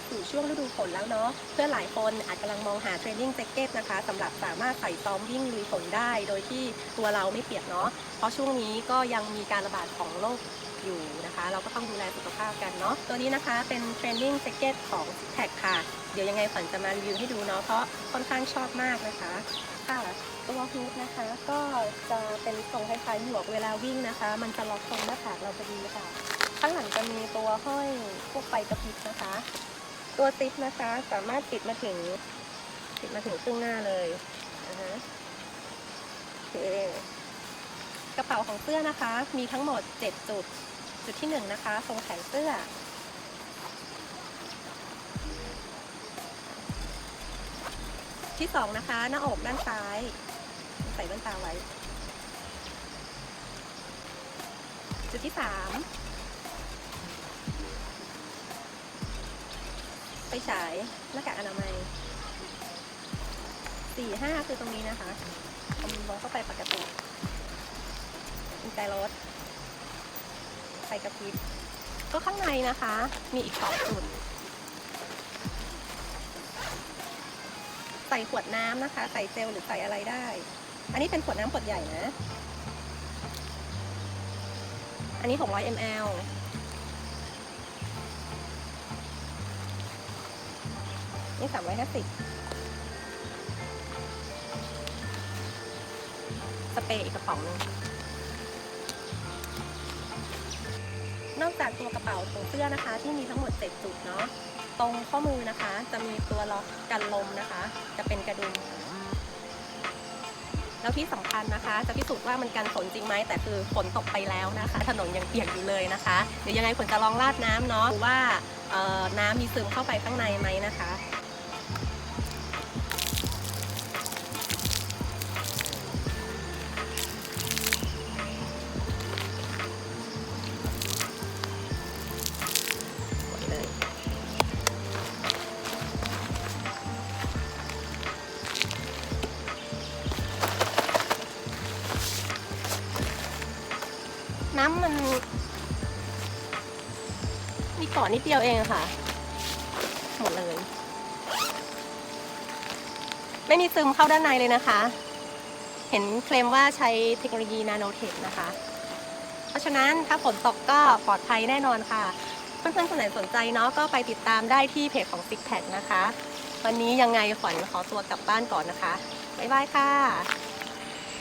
าสู่ช่วงฤดูฝนแล้วเนาะเพื่อนหลายคนอาจกำลังมองหาเทรนนิ่งแจ็คเก็ตนะคะสำหรับสามารถใส่ซ้อมวิ่งลุยฝนได้ โดยที่ตัวเราไม่เปียกเนาะเพราะช่วงนี้ก็ยังมีการระบาดของโรคอยู่นะคะ เราก็ต้องดูแลสุขภาพกันเนาะตัวนี้นะคะเป็นเทรนนิ่งแจ็คเก็ตของ s i x ค่ะ เดี๋ยวยังไงขวัญจะมารีวิวให้ดูเนาะเพราะค่อนข้างชอบมากนะคะค่ะตัวฮูดนะคะ ก็จะเป็นทรงคล้ายๆหมวกเวลาวิ่งนะคะ มันจะล็อกตรงหน้าผากเราพอดีค่ะ ข้างหลังจะมีตัวห้อยพวกไฟกระพริบนะคะ ตัวซิปนะคะ สามารถติดมาถึง ติดมาถึงครึ่งหน้าเลยนะฮะโอเคกระเป๋าของเสื้อนะคะ มีทั้งหมด7จุด จุดที่1นะคะตรงแขนเสื้อ ที่2นะคะ หน้าอกด้านซ้าย ใส่แว่นตาไว้ จุดที่3 ไปฉายหน้ากากอนามัยสี่ห้าคือตรงนี้นะคะเอามือมองเข้าไปปกติกุญแจรถไฟกระพริบก็ข้างในนะคะ มีอีกสองจุดใส่ขวดน้ำนะคะ ใส่เจลหรือใส่อะไรได้ อันนี้เป็นขวดน้ำขวดใหญ่นะ อันนี้ 600 ml นี่สามร้อยห้าสิบสเปรย์อีกกระป๋องหนึงนอกจากตัวกระเป๋าของเสื้อนะคะ ที่มีทั้งหมด 7 จุดเนาะตรงข้อมือนะคะ จะมีตัวล็อกกันลมนะคะ จะเป็นกระดุมแล้วที่สำคัญนะคะ จะพิสูจน์ว่ามันกันฝนจริงไหมแต่คือฝนตกไปแล้วนะคะ ถนนยังเปียกอยู่เลยนะคะ เดี๋ยวยังไงฝนจะลองราดน้ำเนาะดูว่าน้ำมีซึมเข้าไปข้างในไหมนะคะ น้ำมันมีเก่อนนิดเดียวเองค่ะ หมดเลย ไม่มีซึมเข้าด้านในเลยนะคะ เห็นเคลมว่าใช้เทคโนโลยีนาโนเทคนะคะ เพราะฉะนั้นถ้าฝนตกก็ปลอดภัยแน่นอนค่ะ เพื่อนๆคนไหนสนใจเนาะก็ไปติดตามได้ที่เพจของ Six Pack นะคะ วันนี้ยังไงขวัญขอตัวกลับบ้านก่อนนะคะ บ๊ายบายค่ะ